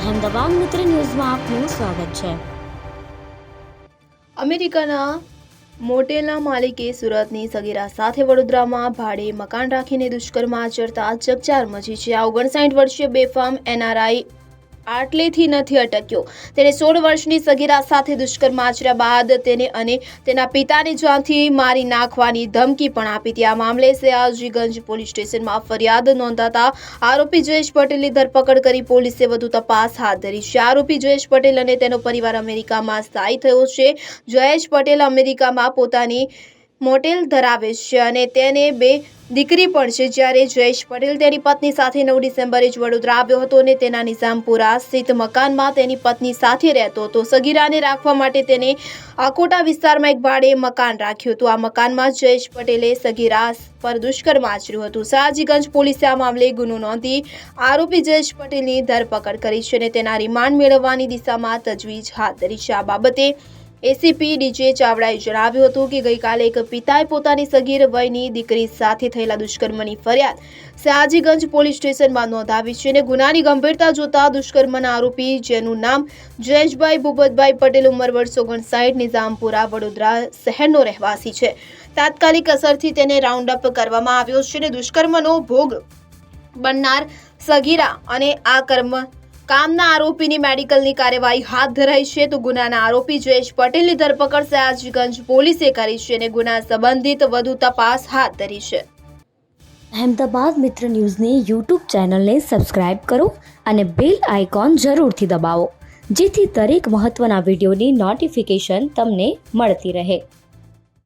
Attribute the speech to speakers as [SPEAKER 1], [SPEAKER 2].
[SPEAKER 1] અહેમદાબાદ મિત્ર ન્યૂઝમાં આપનું સ્વાગત છે.
[SPEAKER 2] અમેરિકાના મોટેલના માલિકે સુરતની સગીરા સાથે વડોદરામાં ભાડે મકાન રાખીને દુષ્કર્મ આચરતા ચકચાર મચી છે. આ ઓગણસાઠ વર્ષીય બેફામ એનઆરઆઈ આટલેથી નથી અટક્યો. તેણે સોળ વર્ષની સગીરા સાથે દુષ્કર્મ આચર્યા બાદ તેને અને તેના પિતાને જાનથી મારી નાખવાની ધમકી પણ આપી હતી. આ મામલે સયાજીગંજ પોલીસ સ્ટેશનમાં ફરિયાદ નોંધાતા આરોપી જયેશ પટેલની ધરપકડ કરી પોલીસે વધુ તપાસ હાથ ધરી છે. આરોપી જયેશ પટેલ અને તેનો પરિવાર અમેરિકામાં સ્થાયી થયો છે. જયેશ પટેલ અમેરિકામાં પોતાની મોટેલ ધરાવે છે અને તેને બે દીકરી પણ છે. જ્યારે જયેશ પટેલ તેની પત્ની સાથે નવ ડિસેમ્બરે જ વડોદરા આવ્યો હતો અને તેના નિઝામપુરા સ્થિત મકાનમાં તેની પત્ની સાથે રહેતો હતો. સગીરાને રાખવા માટે તેને આકોટા વિસ્તારમાં એક ભાડે મકાન રાખ્યું હતું. આ મકાનમાં જયેશ પટેલે સગીરા પર દુષ્કર્મ આચર્યું હતું. સયાજીગંજ પોલીસે આ મામલે ગુનો નોંધી આરોપી જયેશ પટેલની ધરપકડ કરી છે અને તેના રિમાન્ડ મેળવવાની દિશામાં તજવીજ હાથ ધરી છે. આ બાબતે એસીપી ડીજે ચાવડાએ જણાવ્યું હતું કે ગઈકાલે એક પિતાએ પોતાની સગીર વયની દીકરી સાથે થયેલા દુષ્કર્મની ફરિયાદ સયાજીગંજ પોલીસ સ્ટેશનમાં નોંધાવી છે અને ગુનાની ગંભીરતા જોતા દુષ્કર્મના આરોપી જેનું નામ જયેશભાઈ ભૂપતભાઈ પટેલ ઉંમર વર્ષ ઓગણસાઠ, નિઝામપુરા, વડોદરા શહેરનો રહેવાસી છે. તાત્કાલિક અસરથી તેને રાઉન્ડ અપ કરવામાં આવ્યો છે અને દુષ્કર્મનો ભોગ બનનાર સગીરા અને આ કર્મ કામના આરોપીની મેડિકલની કાર્યવાહી હાથ ધરાઈ છે તો ગુનાના આરોપી જયેશ પટેલની ધરપકડ સયાજગંજ પોલીસે કરી છે અને ગુના સંબંધિત વધુ તપાસ હાથ ધરી છે.
[SPEAKER 1] અહેમદાબાદ મિત્ર ન્યૂઝની યુટ્યુબ ચેનલને સબસ્ક્રાઇબ કરો અને બેલ આઇકોન જરૂરથી દબાવો, જેથી દરેક મહત્ત્વના વિડીયોની નોટિફિકેશન તમને મળતી રહે.